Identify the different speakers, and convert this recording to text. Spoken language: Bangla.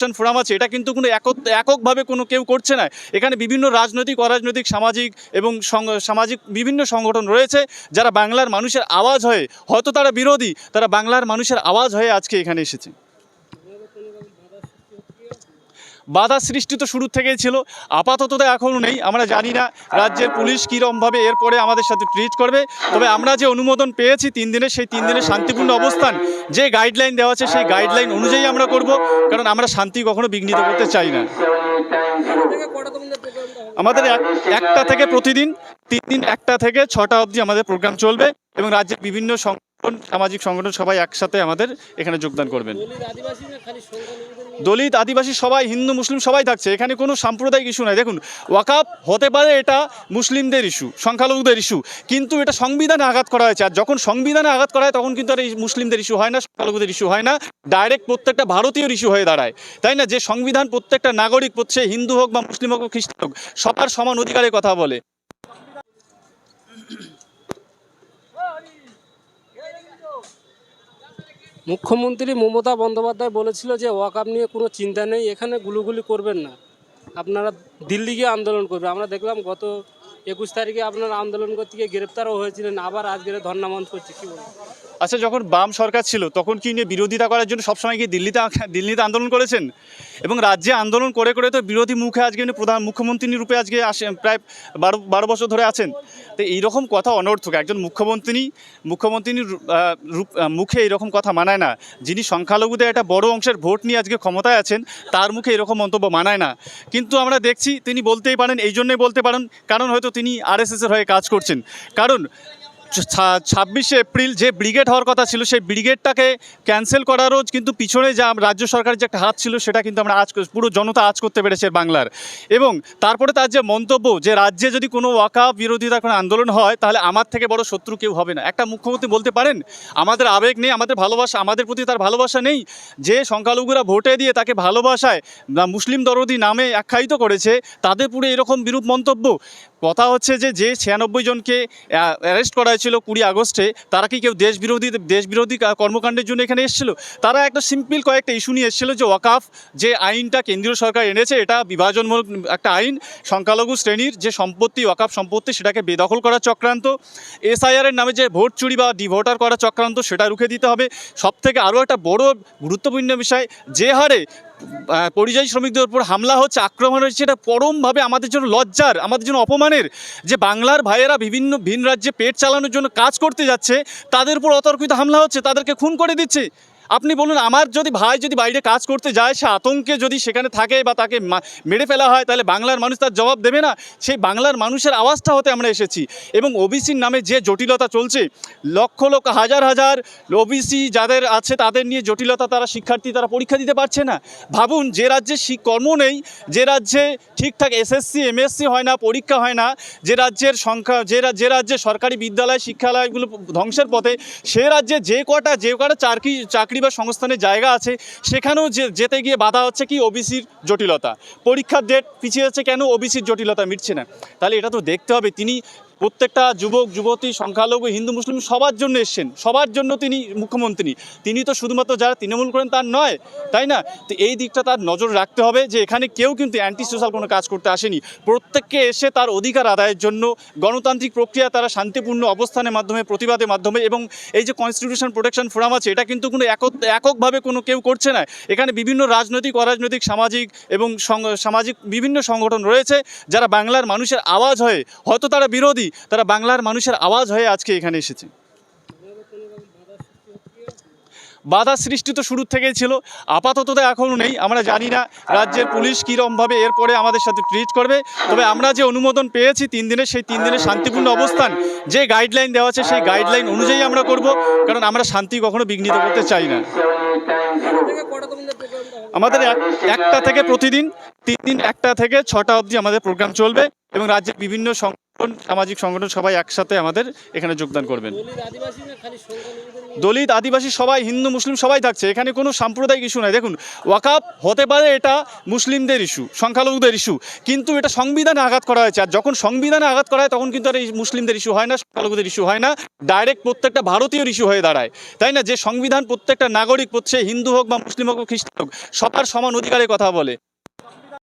Speaker 1: প্রোটেকশন ফোরাম আছে, এটা কিন্তু কোনো একক- এককভাবে কোনো কেউ করছে না। এখানে বিভিন্ন রাজনৈতিক, অরাজনৈতিক, সামাজিক এবং সামাজিক বিভিন্ন সংগঠন রয়েছে, যারা বাংলার মানুষের আওয়াজ হয়ে, হয়তো তারা বিরোধী, তারা বাংলার মানুষের আওয়াজ হয়ে আজকে এখানে এসেছে। বাধা সৃষ্টি তো শুরু থেকেই ছিল, আপাতত তো এখনও নেই, আমরা জানি না রাজ্যের পুলিশ কীরমভাবে এরপরে আমাদের সাথে ট্রিট করবে, তবে আমরা যে অনুমোদন পেয়েছি তিন দিনের সেই তিন দিনের শান্তিপূর্ণ অবস্থান, যে গাইডলাইন দেওয়া আছে সেই গাইডলাইন অনুযায়ী আমরা করব, কারণ আমরা শান্তি কখনো বিঘ্নিত করতে চাই না। আমাদের এক- একটা থেকে প্রতিদিন, তিন দিন একটা থেকে ছটা অবধি আমাদের প্রোগ্রাম চলবে এবং রাজ্যের বিভিন্ন সামাজিক সংগঠন সবাই একসাথে আমাদের এখানে যোগদান করবেন?
Speaker 2: দলিত আদিবাসী
Speaker 1: সবাই হিন্দু মুসলিম সবাই থাকছে। এখানে কোনো সাম্প্রদায়িক ইস্যু নাই। দেখুন ওয়াকাপ হতে পারে এটা মুসলিমদের ইস্যু সংখ্যালঘুদের ইস্যু কিন্তু এটা সংবিধানে আঘাত করা হয়েছে। আর যখন সংবিধানে আঘাত করা হয় তখন কিন্তু আর এই মুসলিমদের ইস্যু হয় না সংখ্যালঘুদের ইস্যু হয় না। ডাইরেক্ট প্রত্যেকটা ভারতীয় ইস্যু হয়ে দাঁড়ায়। তাই না? যে সংবিধান প্রত্যেকটা নাগরিক সে হিন্দু হোক বা মুসলিম হোক বা খ্রিস্টান হোক সবার সমান অধিকারের কথা বলে।
Speaker 2: মুখ্যমন্ত্রী মমতা বন্দ্যোপাধ্যায় বলেছিল যে ওয়াকাপ নিয়ে কোনো চিন্তা নেই, এখানে গুলুগুলি করবেন না। আপনারা দিল্লি গিয়ে আন্দোলন করবে আমরা দেখলাম গত একুশ তারিখে আপনার আন্দোলন করতে গিয়ে গ্রেপ্তারও হয়েছিলেন, আবার আজকে ধর্ণা মঞ্চ করছে, কি বলবেন?
Speaker 1: আচ্ছা যখন বাম সরকার ছিল, তখন কি নিয়ে বিরোধিতা করার জন্য সবসময় গিয়ে দিল্লিতে দিল্লিতে আন্দোলন করেছেন? এবং রাজ্যে আন্দোলন করে করে তো বিরোধী মুখে আজকে উনি প্রধান মুখ্যমন্ত্রী রূপে আজকে আসে, প্রায় বারো বারো বছর ধরে আছেন। তো এইরকম কথা অনর্থক, একজন মুখ্যমন্ত্রী, মুখ্যমন্ত্রীর মুখে এরকম কথা মানায় না। যিনি সংখ্যালঘুদের একটা বড় অংশের ভোট নিয়ে আজকে ক্ষমতায় আছেন, তার মুখে এরকম মন্তব্য মানায় না। কিন্তু আমরা দেখছি, তিনি বলতেই পারেন, এই জন্যই বলতে পারেন, কারণ হয়তো তিনি আরএসএসের হয়ে কাজ করছেন। কারণ ছাব্বিশে এপ্রিল যে ব্রিগেড হওয়ার কথা ছিল, সেই ব্রিগেডটাকে ক্যান্সেল করারও কিন্তু পিছনে যা রাজ্য সরকারের যে একটা হাত ছিল, সেটা কিন্তু আমরা আজ পুরো জনতা আজ করতে পেরেছে বাংলার। এবং তারপরে তার যে মন্তব্য, যে রাজ্যে যদি কোনো ওয়াকা বিরোধিতা কোনো আন্দোলন হয়, তাহলে আমার থেকে বড় শত্রু কেউ হবে না। একটা মুখ্যমন্ত্রী বলতে পারেন, আমাদের আবেগ নেই, আমাদের ভালোবাসা, আমাদের প্রতি তার ভালোবাসা নেই। যে সংখ্যালঘুরা ভোটে দিয়ে তাকে ভালোবাসায় মুসলিম দরদি নামে আখ্যায়িত করেছে, তাদের পুরো এরকম বিরূপ মন্তব্য। কথা হচ্ছে যে যে ছিয়ানব্বই জনকে অ্যারেস্ট করা হয়েছিল কুড়ি আগস্টে, তারা কি কেউ দেশ বিরোধী দেশ কর্মকাণ্ডের জন্য এখানে এসেছিল? তারা একটা সিম্পল কয়েকটা ইস্যু নিয়ে এসেছিল যে, ওয়াকাফ যে আইনটা কেন্দ্রীয় সরকার এনেছে, এটা বিভাজনমূলক একটা আইন, সংখ্যালঘু শ্রেণির যে সম্পত্তি, ওয়াকাফ সম্পত্তি, সেটাকে বেদখল করার চক্রান্ত। এসআইআরের নামে যে ভোট চুরি বা ডিভোটার করার চক্রান্ত, সেটা রুখে দিতে হবে। সব থেকে আরও একটা বড় গুরুত্বপূর্ণ বিষয়, যে হারে পরিযায়ী শ্রমিকদের উপর হামলা হচ্ছে, আক্রমণ হচ্ছে, এটা পরমভাবে আমাদের জন্য লজ্জার, আমাদের জন্য অপমানের। যে বাংলার ভাইয়েরা বিভিন্ন ভিন রাজ্যে পেট চালানোর জন্য কাজ করতে যাচ্ছে, তাদের উপর অতর্কিত হামলা হচ্ছে, তাদেরকে খুন করে দিচ্ছে। আপনি বলুন, আমার যদি ভাই যদি বাইরে কাজ করতে যায়, সে আতঙ্কে যদি সেখানে থাকে বা তাকে মেরে ফেলা হয়, তাহলে বাংলার মানুষ তার জবাব দেবে না। সেই বাংলার মানুষের আওয়াজটা হতে আমরা এসেছি। এবং ওবিসির নামে যে জটিলতা চলছে, লক্ষ লক্ষ হাজার হাজার ওবিসি যাদের আছে, তাদের নিয়ে জটিলতা তারা শিক্ষার্থী তারা পরীক্ষা দিতে পারছে না। ভাবুন, যে রাজ্যে কর্ম নেই, যে রাজ্যে ঠিকঠাক এসএসসি, এমএসসি হয় না, পরীক্ষা হয় না, যে রাজ্যের সংখ্যা, যে যে রাজ্যে সরকারি বিদ্যালয়, শিক্ষালয়গুলো ধ্বংসের পথে, সে রাজ্যে যে কটা যে কটা চাকরি চাকরি বা সংস্থানের জায়গা আছে, সেখানেও যেতে গিয়ে বাধা হচ্ছে কি ওবিসির জটিলতা। পরীক্ষার ডেট পিছিয়ে যাচ্ছে কেন ওবিসির জটিলতা মিটছে না? তাহলে এটা তো দেখতে হবে। তিনি প্রত্যেকটা যুবক, যুবতী, সংখ্যালঘু, হিন্দু, মুসলিম সবার জন্য এসছেন। সবার জন্য তিনি মুখ্যমন্ত্রী। তিনি তো শুধুমাত্র যারা তৃণমূল করেন তার নয়, তাই না? তো এই দিকটা তার নজর রাখতে হবে যে এখানে কেউ কিন্তু অ্যান্টি সোশ্যাল কোনো কাজ করতে আসেনি। প্রত্যেককে এসে তার অধিকার আদায়ের জন্য গণতান্ত্রিক প্রক্রিয়া, তারা শান্তিপূর্ণ অবস্থানের মাধ্যমে, প্রতিবাদের মাধ্যমে এবং এই যে কনস্টিটিউশন প্রোটেকশন ফোরাম আছে, এটা কিন্তু কোনো একক, এককভাবে কোনো কেউ করছে না। এখানে বিভিন্ন রাজনৈতিক, অরাজনৈতিক, সামাজিক এবং সামাজিক বিভিন্ন সংগঠন রয়েছে যারা বাংলার মানুষের আওয়াজ হয়ে হয়তো তারা বিরোধী তারা বাংলার মানুষের আওয়াজ হয়ে আজকে এখানে এসেছে। বাধা সৃষ্টি তো শুরু থেকেই ছিল, আপাতত তো এখনও নেই, আমরা জানি না রাজ্যের পুলিশ কীরমভাবে এরপরে আমাদের সাথে ট্রিট করবে, তবে আমরা যে অনুমোদন পেয়েছি তিন দিনের, সেই তিন দিনের শান্তিপূর্ণ অবস্থান, যে গাইডলাইন দেওয়া আছে সেই গাইডলাইন অনুযায়ী আমরা করব, কারণ আমরা শান্তি কখনো বিঘ্নিত করতে চাই না। আমাদের এক- একটা থেকে প্রতিদিন, তিন দিন একটা থেকে ছটা অবধি আমাদের প্রোগ্রাম চলবে এবং রাজ্যের বিভিন্ন সামাজিক সংগঠন সবাই একসাথে আমাদের এখানে যোগদান করবেন। দলিত আদিবাসী সবাই হিন্দু মুসলিম সবাই থাকছে। এখানে কোনো সাম্প্রদায়িক ইস্যু নাই। দেখুন ওয়াকাপ হতে পারে এটা মুসলিমদের ইস্যু সংখ্যালঘুদের ইস্যু কিন্তু এটা সংবিধানে আঘাত করা হয়েছে। আর যখন সংবিধানে আঘাত করা হয় তখন কিন্তু আর এই মুসলিমদের ইস্যু হয় না সংখ্যালঘুদের ইস্যু হয় না। ডাইরেক্ট প্রত্যেকটা ভারতীয় ইস্যু হয়ে দাঁড়ায়। তাই না? যে সংবিধান প্রত্যেকটা নাগরিক সে হিন্দু হোক বা মুসলিম হোক বা খ্রিস্টান হোক সবার সমান অধিকারের কথা বলে।